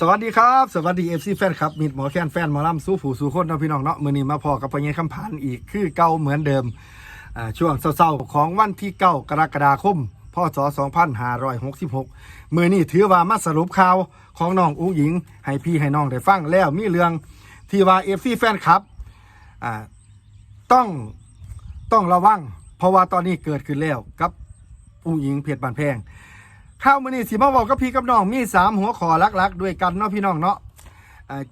สวัสดีครับ สวัสดีเอฟซีแฟนครับมิดหมอแค้นแฟนหมอลำสู้ผู้สู้คนเนาะพี่น้องเนาะมือนี้มาพอกับพญายคำผานอีกคือเก่าเหมือนเดิมช่วงเศร้าๆของวันที่9กรกฎาคมพศ2566มือนี้ถือว่ามาสรุปข่าวของน้องอุ้งหญิง ให้พี่ให้น้องได้ฟังแล้วมีเรื่องที่ว่าเอฟซีแฟนครับต้องต้องระวัง เพราะว่าตอนนี้เกิดขึ้นแล้วกับอุ้งหญิงเพชรบานแพง ข้าวมือนี้สิมาบอกกับพี่กับน้องมีสามหัวขอลักๆ ด้วยกันเนาะพี่น้องเนาะ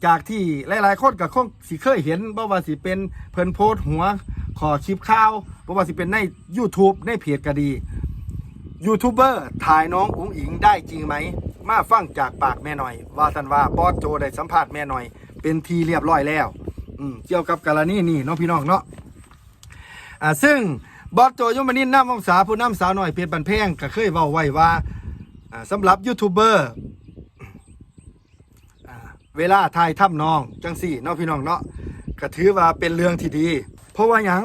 จากที่หลายๆคนก็คงสิเคยเห็นบ่ว่าสิเป็นเพิ่นโพสหัวขอคลิปข่าวบ่ว่าสิเป็นใน YouTube ในเพจก็ดียูทูบเบอร์ถ่ายน้องอุ๋งอิงได้จริงไหม มาฟังจากปากแม่หน่อย ว่าท่านว่าบอสโจได้สัมภาษณ์แม่หน่อย เป็นทีเรียบร้อยแล้วอืมเกี่ยวกับกรณีนี้เนาะพี่น้องเนาะอ่าซึ่งบอสโจยมนินน้ำวงศาผู้น้ำสาวหน่อยเพชรบันเพงก็เคยเว้าไว้ว่า สำหรับยูทูบเบอร์เวลาถ่ายถ้ำนองจังสี่เนาะพี่น้องเนาะก็ถือว่าเป็นเรื่องที่ดี เพราะว่าหยัง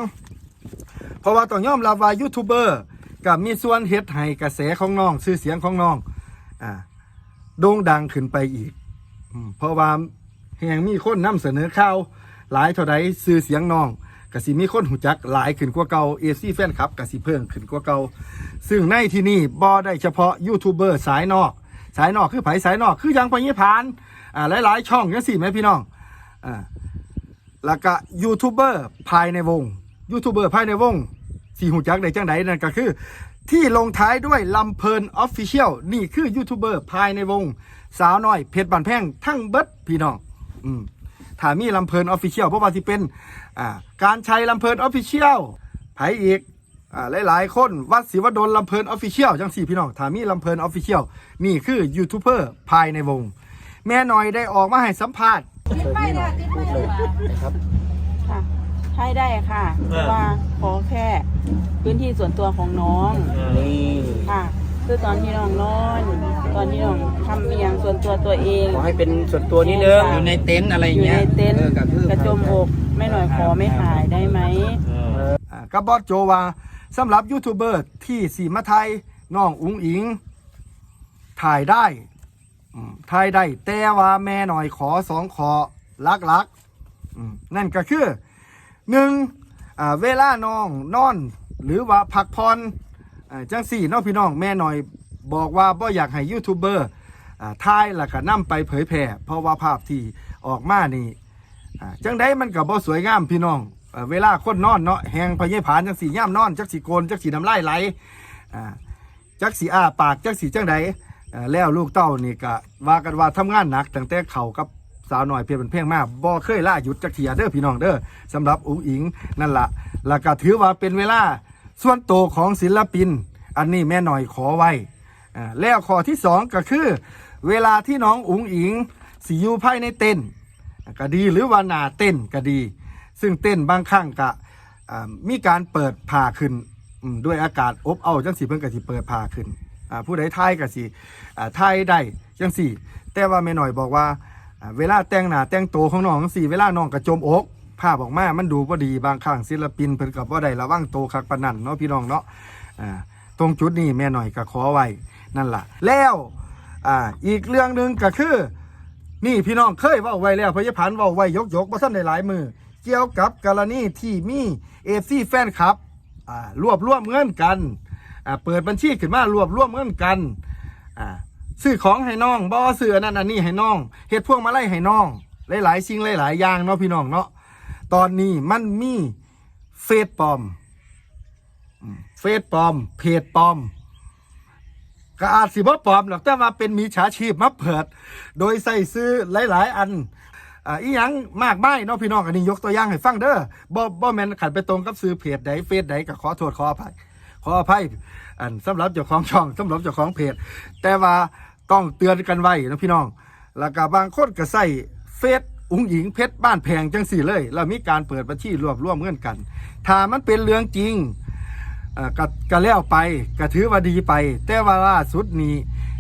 เพราะว่าต้องยอมรับว่ายูทูบเบอร์กับมีส่วนเฮ็ดให้กระแสของน้องชื่อเสียงของน้องอ่าโด่งดังขึ้นไปอีกเพราะว่าแห่งมีคนนำเสนอข่าวหลายเท่าใดชื่อเสียงน้อง กสิมีคนหูจักหลายขึ้นกว่าเก่าเอซี่แฟนคลับกสิเพิ่มขึ้นกว่าเก่าซึ่งในที่นี่บ่ได้เฉพาะยูทูบเบอร์สายนอก สายนอกคือไผสายนอกคือยังไปยี่พานอ่าหลายๆ ช่องยังสี่ไหมพี่น้องอ่าแล้วก็ยูทูบเบอร์ภายในวงยูทูบเบอร์ภายในวงสี่หูจักได้จังไดนั่นก็คือ ที่ลงท้ายด้วยลำเพลินออฟฟิเชียลนี่คือยูทูบเบอร์ภายในวง สาวน้อยเพชรบันแพงทั้งเบิดพี่น้อง อืม ถ้ามีลำเพลินออฟฟิเชียลเพราะว่าที่เป็นอ่าการใช้ลำเพลินออฟฟิเชียลไผอีกอ่าหลาย ๆ คนวัดศิวดลลำเพลินออฟฟิเชียลจังสี่พี่น้องถ้ามีลำเพลินออฟฟิเชียลนี่คือยูทูบเบอร์ภายในวง แม่หน่อยได้ออกมาให้สัมภาษณ์ติดไปเลยติดไปเลยนะครับค่ะให้ได้ค่ะเพราะว่าขอแค่พื้นที่ส่วนตัวของน้องนี่ค่ะ คือตอนที่น้องนอนตอนที่น้องทำเมียงส่วนตัวตัวเอง ขอให้เป็นส่วนตัวนิดนึงค่ะอยู่ในเต็นท์อะไรอยู่เงี้ในยเต็นท์ ออกระทืบกระจมอกไม่หน่อยขอไม่ถ่ายได้ไหม อ่ากับบอสโจว่าสำหรับยูทูบเบอร์ที่สีมาไทยน้องอุ๋งอิง ถ่ายได้อืมถ่ายได้ แต่ว่าแม่หน่อยขอสองขอลักๆอืมนั่นก็คือหนึ่งอ่าเวลาน้องนอน หรือว่าพักผ่อนอ่า จังสี่น้องพี่น้องแม่หน่อยบอกว่าบ่อยากให้ยูทูบเบอร์อ่าถ่ายแล้วก็นำไปเผยแพร่เพราะว่าภาพที่ออกมานี่จังได้มันก็บ่สวยงามพี่น้องเวลาคนนอนเนาะแหงพะเยผานจังสีย่ามนอนจักสีโกนจักสีน้ำลายไหลจักสีอ้าปากจักสีจังใดเอ่อแล้วลูกเต้านี่ก็ว่ากันว่าทำงานหนักตั้งแต่เข่ากับสาวหน่อยเพียงเป็นเพียงมากบ่เคยล่าหยุดจักเทียเด้อพี่น้องเด้อสำหรับอุ๋งอิงนั่นละแล้วก็ถือว่าเป็นเวลา ส่วนโตวของศิลปิน อันนี้แม่หน่อยขอไว้อ่าแล้วข้อที่สองก็คือ เวลาที่น้องอุ๋งอิงสิอยู่ภายในเต็นก็ดีหรือว่าหนาเต้นก็ดี ซึ่งเต้นบางครั้งก็มีการเปิดผ่าขึ้นด้วยอากาศอบเอาจังสีเพิ่นก็สิเปิดผ่าขึ้นผู้ใดทายก็สิทายได้จังสี่ แต่ว่าแม่หน่อยบอกว่า เวลาแต่งหน้าแต่งโตของน้องจังสี่ เวลาน้องกระจมอก ภาพออกมา มันดูบ่ดีบางครั้งศิลปินเพิ่นก็บ่ได้ระวังโตคักปนันเนาะพี่น้องเนาะอ่าตรงจุดนี้แม่หน่อยก็ขอไว้นั่นล่ะ แล้วอ่าอีกเรื่องหนึ่งก็คือ นี่พี่น้องเคยว่าไว้แล้วพยาพันว่าไว้ยกยกมาสั้นในหลายมือ เกี่ยวกับกรณีที่มีเอฟซีแฟนคลับอ่ารวบรวมเงินกันอ่าเปิดบัญชีขึ้นมารวบรวมเงินกันอ่าซื้อของให้น้องบอซื้อนนั้นอันนี้ให้น้องเฮ็ดพวงมาไลัยให้น้อง หลายๆสิ่งหลายๆอย่างเนาะพี่น้องเนาะ ตอนนี้มันมีเฟซปลอม เฟซปลอม เพจปลอมก็อาจสิบ่ปลอมหรอกแต่ว่าเป็นมีฉาชีพมาเปิด โดยใส่ซื้อหลาย ๆ อันอีหยังมากไม่เนาะพี่น้องอันนี้ยกตัวอย่างให้ฟังเด้อบ่บ่แมนขันไปตรงกับซื้อเพจใดเฟซใดก็ขอโทษขออภัยขออภัยอันสำหรับเจ้าของช่องสำหรับเจ้าของเพจ แต่ว่าต้องเตือนกันไว้นะพี่น้อง แล้วก็บางคนก็ใส่เฟซ อุ้งหญิงเพชรบ้านแพงจังสี่เลยแล้วมีการเปิดบัญชีรวบรวมเงินกัน ถ้ามันเป็นเรื่องจริงก็ก็แล้วไปก็ถือว่าดีไป แต่ว่าล่าสุดนี้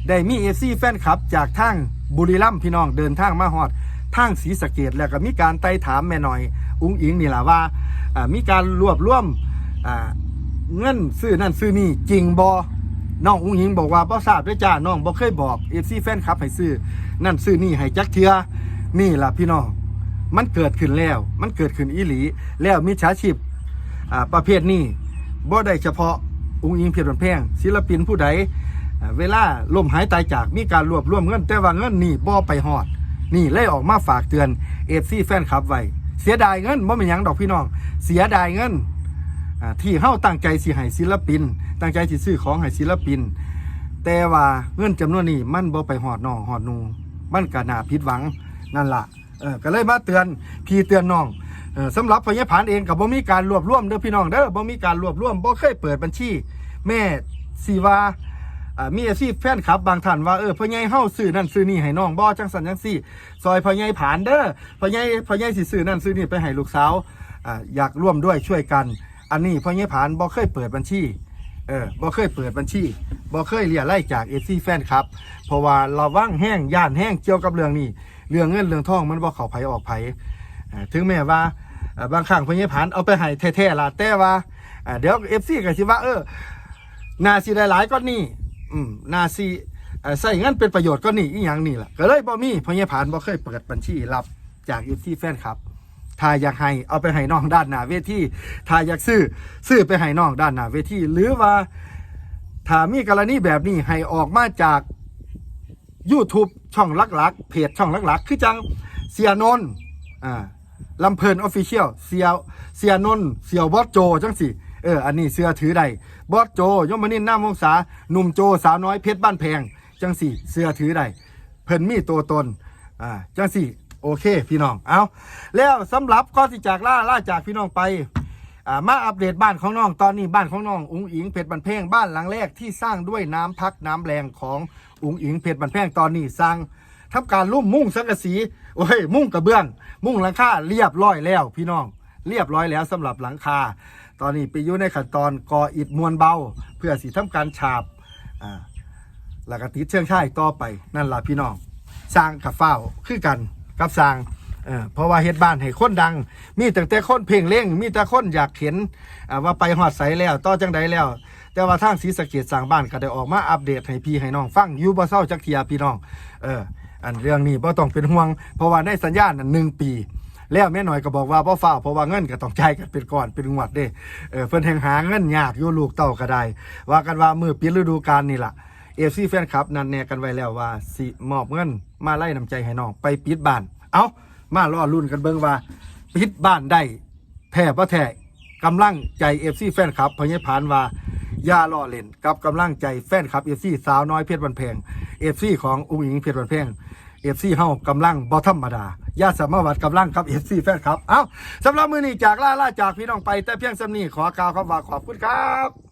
ได้มีเอซี่แฟนคลับ จากทางบุรีรัมย์พี่น้องเดินทางมาฮอดทางศรีสะเกดแล้วก็มีการไต่ถามแม่หน่อย อุ้งอิงนี่แหละว่าอ่า มีการรวบรวมเงินซื้อนั่นซื้อนี่จริงบอน้องอุ้งอิงบอกว่าบ่ทราบด้วยจ้าน้องบ่เคยบอกเอฟซีแฟนคลับให้ซื้อนั่นซื้อนี่ให้จักเทือ นี่ล่ะพี่น้อง มันเกิดขึ้นแล้ว มันเกิดขึ้นอีหลี แล้วมิจฉาชีพประเภทนี้บ่ได้เฉพาะอุ้งอิงเพียรแพงศิลปินผู้ใดเวลาล่มหายตายจากมีการรวบรวมเงิน แต่ว่าเงินนี่บ่ไปฮอด นี่เลยออกมาฝากเตือนเอฟซีแฟนคลับไว้เสียดายเงินบ่เป็นยังดอกพี่น้อง เสียดายเงินอ่าที่เฮาตั้งใจสิให้ศิลปิน ตั้งใจสิซื้อของให้ศิลปิน แต่ว่าเงินจำนวนนี้มันบ่ไปหอดน้องหอดนูมันก็น่าผิดหวัง นั่นล่ะเออก็เลยมาเตือนพี่เตือนน้องเออสำหรับพญผานเองก็บ่มีการรวบรวมเด้อพี่น้องเด้อบ่มีการรวบรวมบ่เคยเปิดบัญชี แม่สิว่าอ่ามีอาชีพแฟนคลับบางท่านว่าเออพ่อใหญ่เฮาซื้อนั่นซื้อนี่ให้น้องบ่จังสันจังซี่ ซอยพ่อใหญ่ผานเด้อพ่อใหญ่พ่อใหญ่สิซื้อนั่นซื้อนี่ไปให้ลูกสาวอ่าอยากร่วมด้วยช่วยกัน อันนี้พ่อใหญ่ผานบ่เคยเปิดบัญชีเออบ่เคยเปิดบัญชีบ่เคยเรียไล่จากเอซีแฟนครับ เพราะว่าเราว่างแห้งย่านแห้งเกี่ยวกับเรื่องนี้ เรื่องเงินเรื่องทองมันบ่เข้าไผออกไผ่ถึงแม้ว่าบางครั้งพญผานเอาไปให้แท้ๆล่ะแต่ว่าเดี๋ยว FC ก็สิว่าเออนาสิหลายๆก็นี่อืมนาสิใส่เงินเป็นประโยชน์ก็นี่อีหยังนี่ล่ะก็เลยบ่มีพญผานบ่เคยเปิดบัญชีรับจาก FC แฟนครับถ้าอยากให้เอาไปให้น้องด้านหน้าเวทีถ้าอยากซื้อซื้อไปให้น้องด้านหน้าเวทีหรือว่าถ้ามีกรณีแบบนี้ให้ออกมาจาก YouTube ช่องลักๆเพจช่องลักๆคือจังเสียนนท์อ่าลำเพลินออฟฟิเชียลเสียเสียนนท์เสียบอสโจจังสิเอออันนี้เสื้อถือได้บอสโจยมนินทร์หน้ามงศาหนุ่มโจสาวน้อยเพชรบ้านแพงจังสิเสื้อถือได้เพิ่นมีตัวตนอ่าจังสิโอเคพี่น้องเอาแล้วสำหรับก็สิจากล่าล่าจากพี่น้องไป มาอัปเดตบ้านของน้องตอนนี้บ้านของน้องอุ๋งอิงเพชรบันเพงบ้านหลังแรกที่สร้างด้วยน้ำพักน้ำแรงของอุ๋งอิงเพชรบันเพงตอนนี้สร้างทำการลุ่มมุ่งสังกะสีโอ้ยมุ่งกระเบื้อง มุ่งหลังคาเรียบร้อยแล้วพี่น้อง เรียบร้อยแล้วสำหรับหลังคา ตอนนี้ไปอยู่ในขั้นตอนก่ออิฐมวลเบา เพื่อสีทำการฉาบอ่าแล้วก็ติดเชื่องช่ายต่อไปนั่นล่ะพี่น้องสร้างกับเฝ้าคือกันกับสร้าง เออเพราะว่าเฮ็ดบ้านให้คนดัง มีตั้งแต่คนเพลงเล่งมีแต่คนอยากเห็นอ่าว่าไปหอดใสแล้วต่อจังใดแล้ว แต่ว่าทางศรีสะเกดสร้างบ้านก็ได้ออกมาอัปเดตให้พี่ให้น้องฟังอยู่บ่เศร้าจักเทียพี่น้องเอออันเรื่องนี้บ่ต้องเป็นห่วง เพราะว่าในสัญญาณหนึ่งปี แล้วแม่หน่อยก็บอกว่าบ่ฟ้าเพราะว่าเงินก็ต้องจ่ายกันเป็นก่อนเป็นงวดเด้เออเพิ่นแห่งหาเงินยากอยู่ลูกเต้าก็ได้ ว่ากันว่ามือปิดฤดูกาลนี่ล่ะเอฟซีแฟนคลับนั่นแน่กันไว้แล้วว่าสิมอบเงินมาไล่น้ำใจให้น้องไปปิดบ้าน เอ้า มารอรุ่นกันเบิ่งว่าปิดบ้านได้แท้บ่แท้กำลังใจเอฟซีแฟนคลับพญพานว่าย่าล่อเล่นกับกำลังใจแฟนคลับเอฟซีสาวน้อยเพชรบันแพงเอฟซีของอุ้งอิงเพชรบันแพงเอฟซีเฮากำลังบ่ธรรมดาอย่าสามารถวัดกำลังครับเอฟซีแฟนคลับ เอาสำหรับมือนี้จากล่าล่าจากพี่น้องไปแต่เพียงสำนีขอกล่าวคำว่าขอบคุณครับ